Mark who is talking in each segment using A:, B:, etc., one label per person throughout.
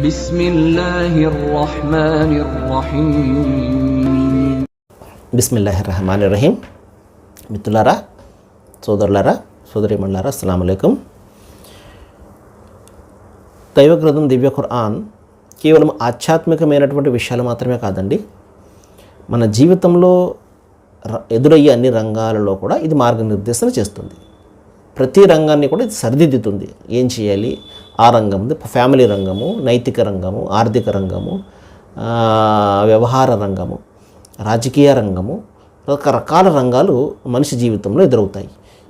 A: بسم الله الرحمن الرحيم
B: బిస్మిల్లాహి రహమాన్ రహీం మిత్రులారా సోదరులారా సోదరిమణులారా అస్సలం అయికం దైవగ్రంథం దివ్య ఖురాన్ కేవలం ఆధ్యాత్మికమైనటువంటి విషయాలు మాత్రమే కాదండి మన జీవితంలో ర- ఎదురయ్యే అన్ని రంగాలలో కూడా ఇది మార్గనిర్దేశన చేస్తుంది ప్రతి రంగాన్ని కూడా ఇది సరిదిద్దుతుంది ఏం చేయాలి ఆ రంగం ఫ్యామిలీ రంగము నైతిక రంగము ఆర్థిక రంగము వ్యవహార రంగము రాజకీయ రంగము రకరకాల రంగాలు మనిషి జీవితంలో ఎదురవుతాయి.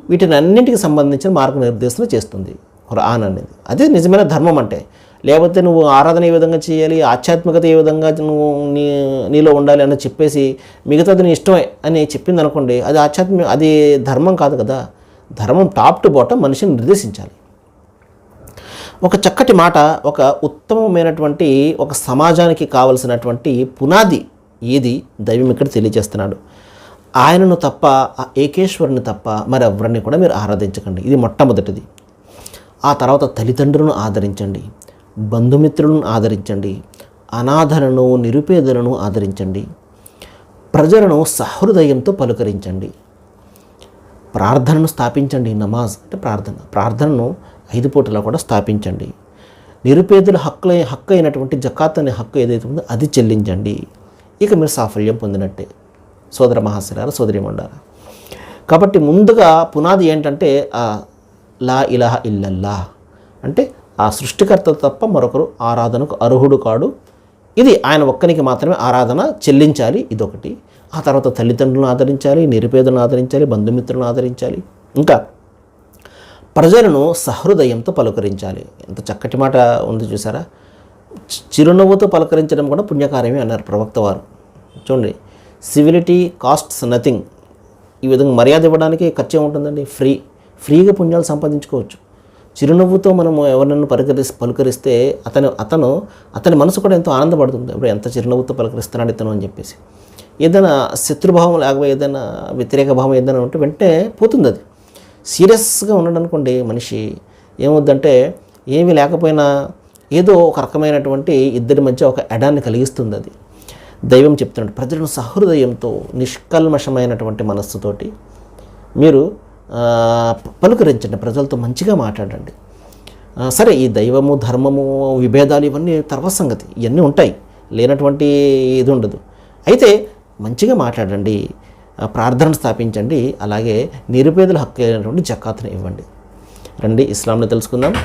B: వీటిని అన్నింటికి సంబంధించిన మార్గనిర్దేశన చేస్తుంది ఖురాన్ అనేది. అదే నిజమైన ధర్మం అంటే. లేకపోతే నువ్వు ఆరాధన ఏ విధంగా చేయాలి ఆధ్యాత్మికత ఏ విధంగా నువ్వు నీ నీలో ఉండాలి అని చెప్పేసి మిగతాది నీ ఇష్టమే అని చెప్పింది అనుకోండి అది ఆధ్యాత్మిక అది ధర్మం కాదు కదా. ధర్మం టాప్ టు బాటం మనిషిని నిర్దేశించాలి. ఒక చక్కటి మాట ఒక ఉత్తమమైనటువంటి ఒక సమాజానికి కావలసినటువంటి పునాది ఏది దైవం ఇక్కడ తెలియజేస్తున్నాడు. ఆయనను తప్ప ఆ ఏకేశ్వరుని తప్ప మరి ఎవరిని కూడా మీరు ఆరాధించకండి. ఇది మొట్టమొదటిది. ఆ తర్వాత తల్లిదండ్రులను ఆదరించండి. బంధుమిత్రులను ఆదరించండి. అనాథలను నిరుపేదలను ఆదరించండి. ప్రజలను సహృదయంతో పలుకరించండి. ప్రార్థనను స్థాపించండి నమాజ్ అంటే ప్రార్థన. ప్రార్థనను ఐదు పూటలా కూడా స్థాపించండి. నిరుపేదల హక్కుల హక్కు అయినటువంటి జకాత్ అనే హక్కు ఏదైతే ఉందో అది చెల్లించండి. ఇక మీరు సాఫల్యం పొందినట్టే. సోదర మహాశిరాల సోదరి మండారా కాబట్టి ముందుగా పునాది ఏంటంటే ఆ లా ఇలాహ ఇల్లల్లా అంటే ఆ సృష్టికర్త తప్ప మరొకరు ఆరాధనకు అర్హుడు కాడు. ఇది ఆయన ఒక్కనికి మాత్రమే ఆరాధన చెల్లించాలి ఇదొకటి. ఆ తర్వాత తల్లిదండ్రులను ఆదరించాలి నిరుపేదలను ఆదరించాలి బంధుమిత్రులను ఆదరించాలి. ఇంకా ప్రజలను సహృదయంతో పలకరించాలి. ఎంత చక్కటి మాట ఉంది చూసారా? చిరునవ్వుతో పలకరించడం కూడా పుణ్యకార్యమే అన్నారు ప్రవక్త వారు. చూడండి సివిలిటీ కాస్ట్స్ నథింగ్ ఈ విధంగా మర్యాద ఇవ్వడానికి ఖర్చు ఉంటుందండి ఫ్రీ ఫ్రీగా పుణ్యాలు సంపాదించుకోవచ్చు. చిరునవ్వుతో మనము ఎవరినైనా పలకరిస్ పలకరిస్తే అతను అతను అతని మనసు కూడా ఎంతో ఆనందపడుతుంది. ఇప్పుడు ఎంత చిరునవ్వుతో పలకరిస్తున్నాడు ఇతను అని చెప్పేసి. ఏదైనా శత్రుభావం లేకపోతే ఏదైనా వ్యతిరేక భావం ఏదైనా ఉంటే వెంటనే పోతుంది అది సీరియస్గా ఉన్నాడు అనుకోండి మనిషి ఏమవుద్దంటే ఏమీ లేకపోయినా ఏదో ఒక రకమైనటువంటి ఇద్దరి మధ్య ఒక ఎడాన్ని కలిగిస్తుంది అది దైవం చెప్తున్నాడు ప్రజలను సహృదయంతో నిష్కల్మషమైనటువంటి మనస్సుతోటి మీరు పలుకరించండి ప్రజలతో మంచిగా మాట్లాడండి. సరే ఈ దైవము ధర్మము విభేదాలు ఇవన్నీ తర్వాత సంగతి. ఇవన్నీ ఉంటాయి లేనటువంటి ఇది ఉండదు. అయితే మంచిగా మాట్లాడండి. ప్రార్థన స్థాపించండి. అలాగే నిరుపేదల హక్కు అయినటువంటి జకాత్ను ఇవ్వండి. రండి ఇస్లాంని తెలుసుకుందాం.